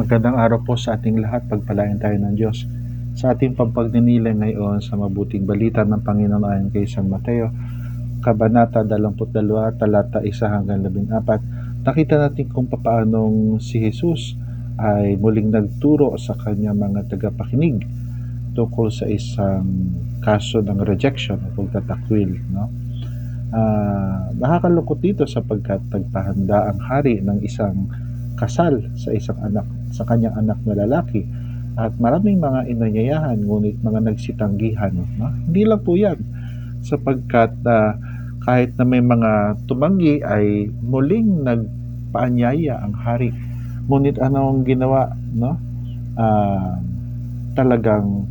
Magandang araw po sa ating lahat. Pagpalain tayo ng Diyos. Sa ating pagpagninilay ngayon sa mabuting balita ng Panginoon ayon kay San Mateo, Kabanata 22, talata 1 hanggang 14, nakita natin kung paanong si Jesus ay muling nagturo sa kanyang mga tagapakinig tungkol sa isang kaso ng rejection o pagtatakwil. No? Ah, nakakalungkot dito sapagkat nagpahanda ang hari ng isang kasal sa isang anak sa kanyang anak na lalaki. At maraming mga inanyayahan ngunit mga nagsitanggihan no? hindi lang po yan. Sapagkat ah, kahit na may mga tumanggi ay muling nagpaanyaya ang hari. Ngunit ano ang ginawa no? Ah, talagang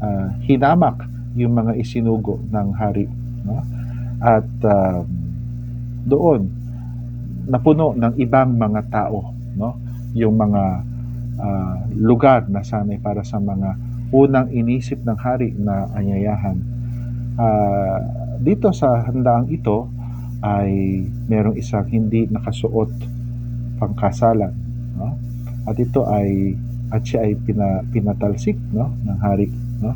ah, hinamak yung mga isinugo ng hari no? At um, doon napuno ng ibang mga tao no yung mga ah, lugar na sanay para sa mga unang inisip ng hari na anyayahan. Ah, dito sa handaang ito ay merong isang hindi nakasuot pangkasalan no? At ito ay at siya ay pina, pinatalsik no ng hari no?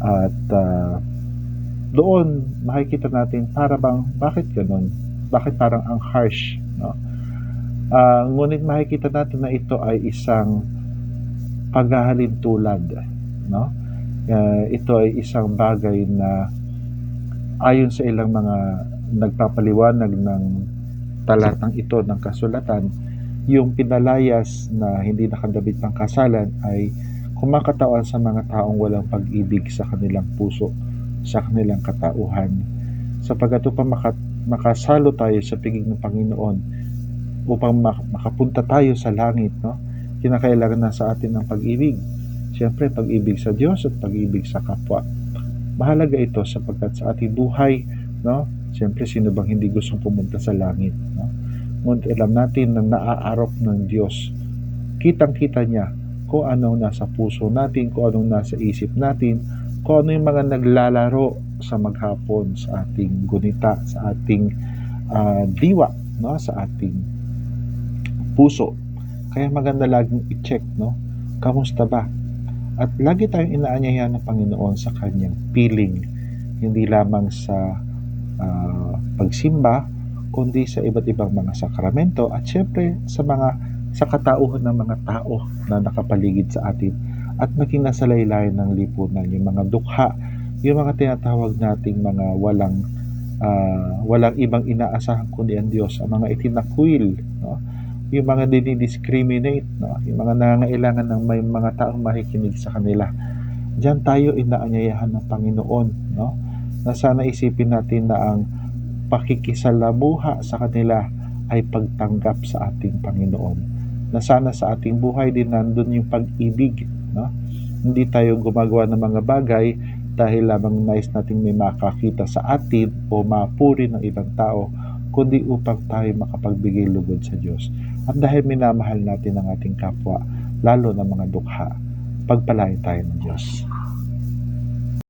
At ah, doon makikita natin para bang bakit ganun? Bakit parang ang harsh no Ah, ngunit makikita natin na ito ay isang paghahalin tulad no? Ah, ito ay isang bagay na ayon sa ilang mga nagpapaliwanag ng talatang ito ng kasulatan yung pinalayas na hindi nakadabit ng kasalan ay kumakatawan sa mga taong walang pag-ibig sa kanilang puso sa kanilang katauhan. Sapagkat upang maka, makasalo tayo sa piging ng Panginoon upang mak- makapunta tayo sa langit no kinakailangan na sa atin ng pag-ibig Siyempre, pag-ibig sa Diyos at pag-ibig sa kapwa. Mahalaga ito sapagkat sa ating buhay, no? Siyempre, sino bang hindi gustong pumunta sa langit, no? Ngunit alam natin na naaarok ng Diyos. Kitang-kita niya kung anong nasa puso natin, kung anong nasa isip natin, kung ano yung mga naglalaro sa maghapon, sa ating gunita, sa ating ah, diwa, no? sa ating puso. Kaya maganda laging i-check, no? Kamusta ba? At lagi tayong inaanyayahan ng Panginoon sa kanyang piling, hindi lamang sa ah, pagsimba, kundi sa iba't ibang mga sakramento at syempre sa mga sa katauhan ng mga tao na nakapaligid sa atin at maging nasa laylayan ng lipunan, yung mga dukha, yung mga tinatawag nating mga walang ah, walang ibang inaasahan kundi ang Diyos, ang mga itinakwil, no? Yung mga dinidiscriminate, no? yung mga nangangailangan ng may mga taong makikinig sa kanila. Diyan tayo inaanyayahan ng Panginoon, no? na sana isipin natin na ang pakikisalamuha sa kanila ay pagtanggap sa ating Panginoon. Na sana sa ating buhay din nandun yung pag-ibig. No? Hindi tayo gumagawa ng mga bagay dahil lamang nais nating may makakita sa atin o mapuri ng ibang tao, kundi upang tayo makapagbigay lugod sa Diyos. At dahil minamahal natin ang ating kapwa, lalo na mga dukha, pagpalain tayo ng Diyos.